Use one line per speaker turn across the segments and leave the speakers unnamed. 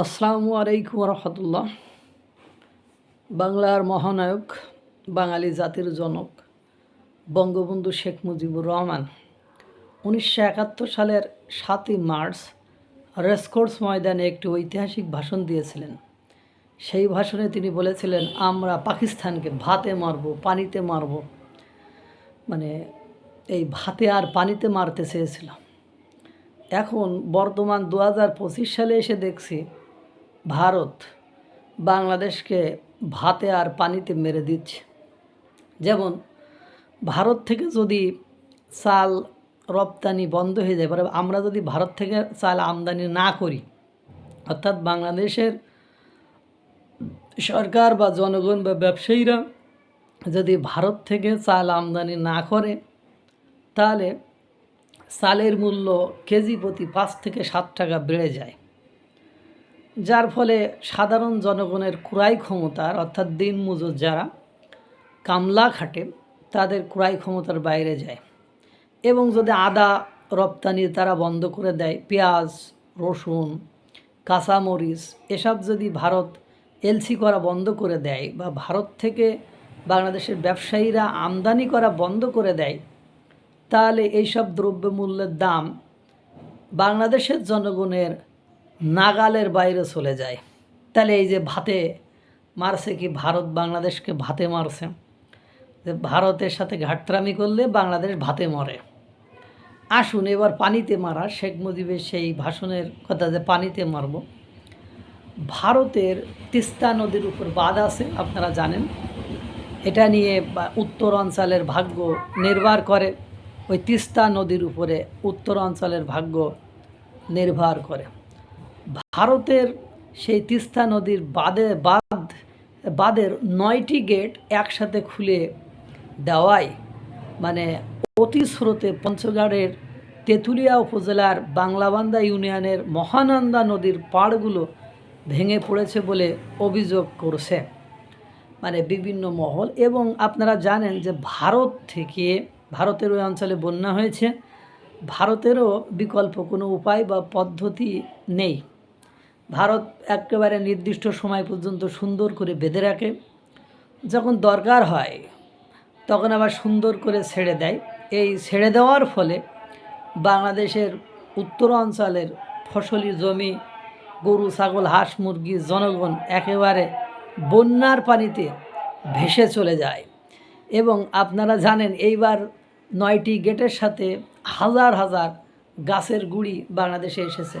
আসসালামু আলাইকুম রহমতুল্লাহ বাংলার মহানায়ক, বাঙালি জাতির জনক, বঙ্গবন্ধু শেখ মুজিবুর রহমান, উনিশশো একাত্তর সালের সাতই মার্চ রেসকোর্স ময়দানে একটি ঐতিহাসিক ভাষণ দিয়েছিলেন। সেই ভাষণে তিনি বলেছিলেন, আমরা পাকিস্তানকে ভাতে মারব, পানিতে মারব। মানে এই ভাতে আর পানিতে মারতে চেয়েছিলাম। এখন বর্তমান দু হাজার পঁচিশ সালে এসে দেখছি ভারত বাংলাদেশকে ভাতে আর পানিতে মেরে দিচ্ছে। যেমন, ভারত থেকে যদি চাল রপ্তানি বন্ধ হয়ে যায় পরে আমরা যদি ভারত থেকে চাল আমদানি না করি, অর্থাৎ বাংলাদেশের সরকার বা জনগণ বা ব্যবসায়ীরা যদি ভারত থেকে চাল আমদানি না করে, তাহলে চালের মূল্য কেজি প্রতি পাঁচ থেকে সাত টাকা বেড়ে যায়। যার ফলে সাধারণ জনগণের ক্রয় ক্ষমতার, অর্থাৎ দিন মজুর যারা, কামলা খাটে, তাদের ক্রয় ক্ষমতার বাইরে যায়। এবং যদি আদা রপ্তানি তারা বন্ধ করে দেয়, পেঁয়াজ, রসুন, কাঁচামরিচ, এসব যদি ভারত এলসি করা বন্ধ করে দেয় বা ভারত থেকে বাংলাদেশের ব্যবসায়ীরা আমদানি করা বন্ধ করে দেয়, তাহলে এইসব দ্রব্যমূল্যের দাম বাংলাদেশের জনগণের নাগালের বাইরে চলে যায়। তাহলে এই যে ভাতে মারছে কি ভারত বাংলাদেশকে ভাতে মারছে? যে ভারতের সাথে ঘাটত্রামি করলে বাংলাদেশ ভাতে মরে। আসুন এবার পানিতে মারা, শেখ মুজিবের সেই ভাষণের কথা যে পানিতে মারব। ভারতের তিস্তা নদীর উপর বাঁধ আছে, আপনারা জানেন। এটা নিয়ে উত্তর অঞ্চলের ভাগ্য নির্ভর করে। ওই তিস্তা নদীর উপরে উত্তর অঞ্চলের ভাগ্য নির্ভর করে। ভারতের সেই তিস্তা নদীর বাদে বাঁধ, বাঁধের নয়টি গেট একসাথে খুলে দেওয়ায় মানে অতি স্রোতে পঞ্চগড়ের তেঁতুলিয়া উপজেলার বাংলাবান্দা ইউনিয়নের মহানন্দা নদীর পাড়গুলো ভেঙে পড়েছে বলে অভিযোগ করছে। মানে বিভিন্ন মহল এবং আপনারা জানেন যে ভারত থেকে ভারতের ওই অঞ্চলে বন্যা হয়েছে। ভারতেরও বিকল্প কোনো উপায় বা পদ্ধতি নেই। ভারত একেবারে নির্দিষ্ট সময় পর্যন্ত সুন্দর করে বেঁধে রাখে। যখন দরকার হয়, তখন আবার সুন্দর করে ছেড়ে দেয়। এই ছেড়ে দেওয়ার ফলে বাংলাদেশের উত্তর অঞ্চলের ফসলি জমি, গরু, ছাগল, হাঁস, মুরগি, জনগণ একেবারে বন্যার পানিতে ভেসে চলে যায়। এবং আপনারা জানেন, এইবার নয়টি গেটের সাথে হাজার হাজার গাছের গুড়ি বাংলাদেশে এসেছে।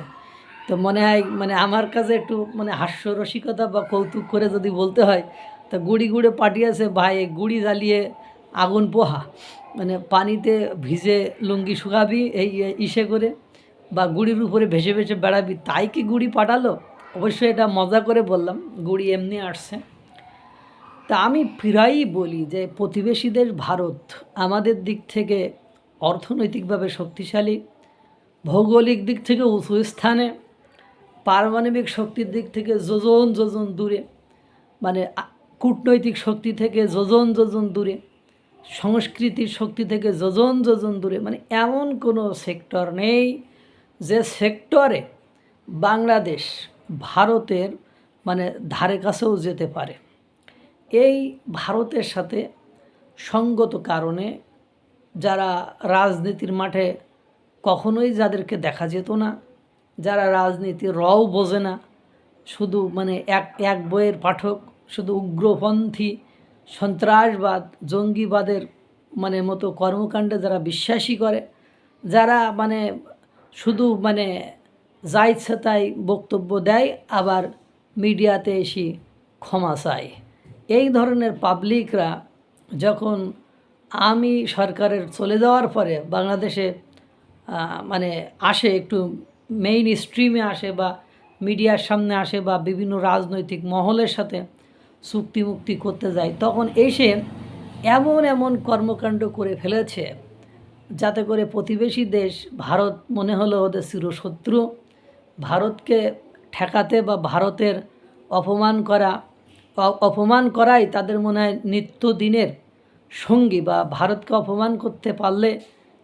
তো মনে হয় মানে আমার কাছে একটু মানে হাস্যরসিকতা বা কৌতুক করে যদি বলতে হয়, তা গুড়ি গুড়ে পাঠিয়েছে ভাই গুড়ি জ্বালিয়ে আগুন পোহা। মানে পানিতে ভিজে লুঙ্গি শুকাবি, এই ইসে করে, বা গুড়ির উপরে ভেসে ভেসে বেড়াবি, তাই কি গুড়ি পাঠালো? অবশ্যই এটা মজা করে বললাম, গুড়ি এমনি আসছে। তা আমি প্রায়ই বলি যে প্রতিবেশী দেশ ভারত আমাদের দিক থেকে অর্থনৈতিকভাবে শক্তিশালী, ভৌগোলিক দিক থেকে উঁচু স্থানে পারমাণবিক শক্তির দিক থেকে যোজন যোজন দূরে মানে কূটনৈতিক শক্তি থেকে যোজন যোজন দূরে, সংস্কৃতির শক্তি থেকে যোজন যোজন দূরে মানে এমন কোনো সেক্টর নেই যে সেক্টরে বাংলাদেশ ভারতের মানে ধারে কাছেও যেতে পারে। এই ভারতের সাথে সঙ্গত কারণে যারা রাজনীতির মাঠে কখনোই যাদেরকে দেখা যেত না যারা রাজনীতির রও বোঝে না, শুধু মানে এক এক বইয়ের পাঠক, শুধু উগ্রপন্থী, সন্ত্রাসবাদ, জঙ্গিবাদের মানে মতো কর্মকাণ্ডে যারা বিশ্বাসী করে, যারা মানে শুধু মানে যা ইচ্ছে তাই বক্তব্য দেয়, আবার মিডিয়াতে এসে ক্ষমা চায়। এই ধরনের পাবলিকরা যখন আমি সরকারের চলে যাওয়ার পরে বাংলাদেশে মানে আসে একটু মেইন স্ট্রিমে আসে বা মিডিয়ার সামনে আসে বা বিভিন্ন রাজনৈতিক মহলের সাথে চুক্তি মুক্তি করতে যায়, তখন এসে এমন এমন কর্মকাণ্ড করে ফেলেছে যাতে করে প্রতিবেশী দেশ, ভারত মনে হলো ওদের চিরশত্রু, ভারতকে ঠেকাতে বা ভারতের অপমান করা অপমান করাই তাদের মনে হয় নিত্যদিনের সঙ্গী বা ভারতকে অপমান করতে পারলে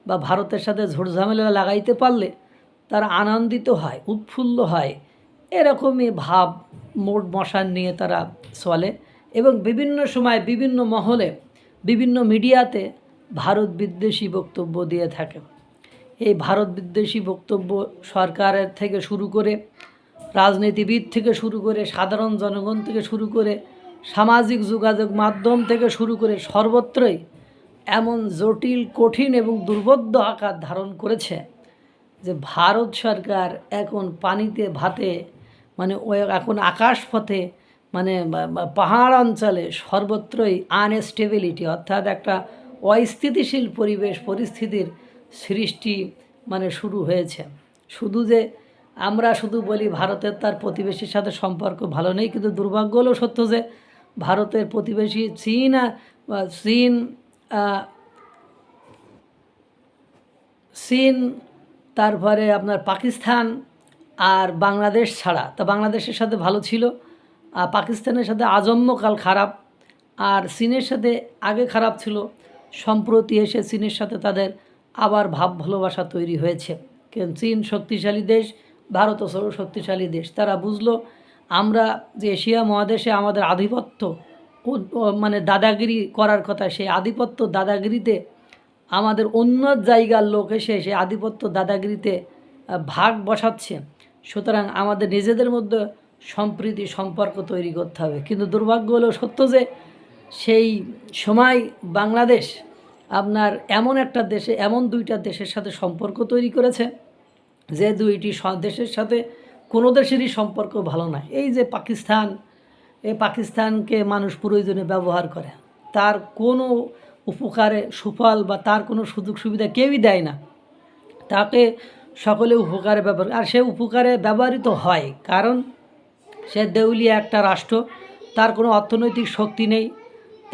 বা ভারতের সাথে ঝোড়ঝামেলা লাগাইতে পারলে তারা আনন্দিত হয়, উৎফুল্ল হয়। এরকমই ভাব, মোট মশান নিয়ে তারা চলে এবং বিভিন্ন সময় বিভিন্ন মহলে, বিভিন্ন মিডিয়াতে ভারত বিদ্বেষী বক্তব্য দিয়ে থাকে। এই ভারত বিদ্বেষী বক্তব্য সরকারের থেকে শুরু করে, রাজনীতিবিদ থেকে শুরু করে, সাধারণ জনগণ থেকে শুরু করে, সামাজিক যোগাযোগ মাধ্যম থেকে শুরু করে সর্বত্রই এমন জটিল, কঠিন এবং দুর্বোধ্য আকার ধারণ করেছে। যে ভারত সরকার এখন পানিতে, ভাতে মানে ও এখন আকাশপথে মানে পাহাড় অঞ্চলে সর্বত্রই আনস্টেবিলিটি অর্থাৎ একটা অস্থিতিশীল পরিবেশ, পরিস্থিতির সৃষ্টি মানে শুরু হয়েছে। শুধু যে আমরা শুধু বলি ভারতের তার প্রতিবেশীর সাথে সম্পর্ক ভালো নেই, কিন্তু দুর্ভাগ্য হলেও সত্য যে ভারতের প্রতিবেশী চীন চীন চীন তারপরে আপনার পাকিস্তান আর বাংলাদেশ ছাড়া। তা বাংলাদেশের সাথে ভালো ছিল, আর পাকিস্তানের সাথে আজন্মকাল খারাপ, আর চীনের সাথে আগে খারাপ ছিল। সম্প্রতি এসে চীনের সাথে তাদের আবার ভাব ভালোবাসা তৈরি হয়েছে। কারণ চীন শক্তিশালী দেশ, ভারতও সর্ব শক্তিশালী দেশ। তারা বুঝলো, আমরা যে এশিয়া মহাদেশে আমাদের আধিপত্য মানে দাদাগিরি করার কথা, সেই আধিপত্য দাদাগিরিতে আমাদের অন্য জায়গার লোক এসে সেই আধিপত্য দাদাগিরিতে ভাগ বসাচ্ছে। সুতরাং আমাদের নিজেদের মধ্যে সম্প্রীতি, সম্পর্ক তৈরি করতে হবে। কিন্তু দুর্ভাগ্য হলো সত্য যে, সেই সময় বাংলাদেশ আপনার এমন একটা দেশে, এমন দুইটা দেশের সাথে সম্পর্ক তৈরি করেছে, যে দুইটি স- দেশের সাথে কোনো দেশেরই সম্পর্ক ভালো নয় এই যে পাকিস্তান, এই পাকিস্তানকে মানুষ প্রয়োজনে ব্যবহার করে, তার কোনো উপকারে সুফল বা তার কোনো সুযোগ সুবিধা কেউই দেয় না। তাকে সকলে উপকারে ব্যবহার আর সে উপকারে ব্যবহৃত হয়, কারণ সে দেউলিয়া একটা রাষ্ট্র, তার কোনো অর্থনৈতিক শক্তি নেই,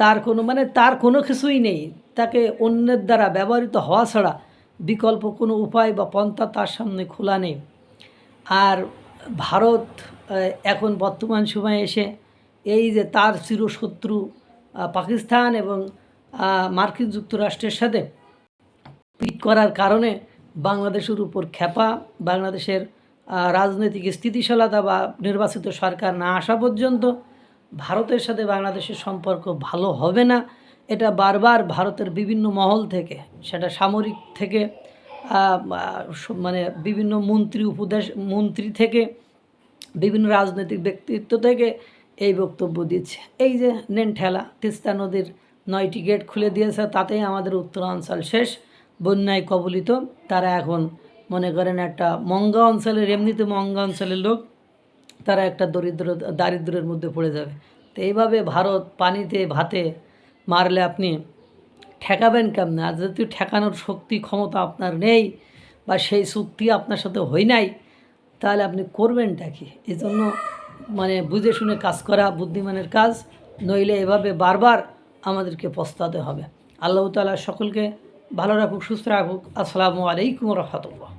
তার কোনো মানে তার কোনো কিছুই নেই, তাকে অন্যের দ্বারা ব্যবহৃত হওয়া ছাড়া বিকল্প কোনো উপায় বা পন্থা তার সামনে খোলা নেই। আর ভারত এখন বর্তমান সময়ে এসে এই যে তার চিরশত্রু পাকিস্তান এবং মার্কিন যুক্তরাষ্ট্রের সাথে পিট করার কারণে বাংলাদেশের উপর খেপা বাংলাদেশের রাজনৈতিক স্থিতিশীলতা বা নির্বাচিত সরকার না আসা পর্যন্ত ভারতের সাথে বাংলাদেশের সম্পর্ক ভালো হবে না। এটা বারবার ভারতের বিভিন্ন মহল থেকে, সেটা সামরিক থেকে মানে বিভিন্ন মন্ত্রী, উপদেশ, মন্ত্রী থেকে, বিভিন্ন রাজনৈতিক ব্যক্তিত্ব থেকে এই বক্তব্য দিচ্ছে। এই যে নেন ঠেলা তিস্তা নদীর নয়টি গেট খুলে দিয়েছে, তাতেই আমাদের উত্তরাঞ্চল শেষ। বন্যায় কবলিত। তারা এখন, মনে করেন, একটা মঙ্গা অঞ্চলের, এমনিতে মঙ্গা অঞ্চলের লোক, তারা একটা দরিদ্র, দারিদ্র্যের মধ্যে পড়ে যাবে। তো এইভাবে ভারত পানিতে, ভাতে মারলে আপনি ঠেকাবেন কেমনে? আর যদি ঠেকানোর শক্তি, ক্ষমতা আপনার নেই বা সেই চুক্তি আপনার সাথে হয় নাই, তাহলে আপনি করবেনটা কি? এই জন্য মানে বুঝে শুনে কাজ করা বুদ্ধিমানের কাজ। নইলে এভাবে বারবার আমাদেরকে পস্তাতে হবে। আল্লাহ তালা সকলকে ভালো রাখুক সুস্থ রাখুক। আসসালামু আলাইকুম রহমতুল্লাহ।